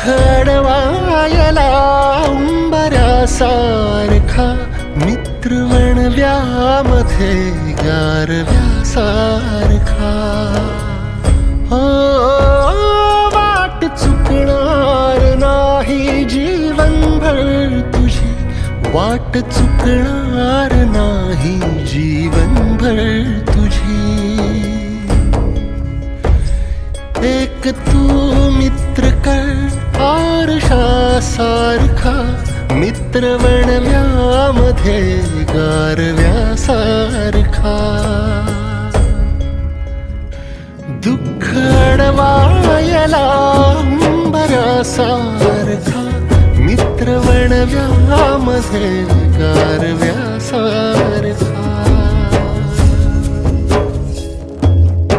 खडवायला उंबऱ्यासारखा मित्र म्हणव्यामध्ये गारव्यासारखा. हो वाट चुकणार नाही जीवनभर तुझी. वाट चुकणार नाही जीवनभर तुझी. एक तू मित्र कर मित्र बनल्यामध्ये गारव्यासारखा. दुःख अडवायला अंबरासारखा मित्र बनल्यामध्ये गारव्या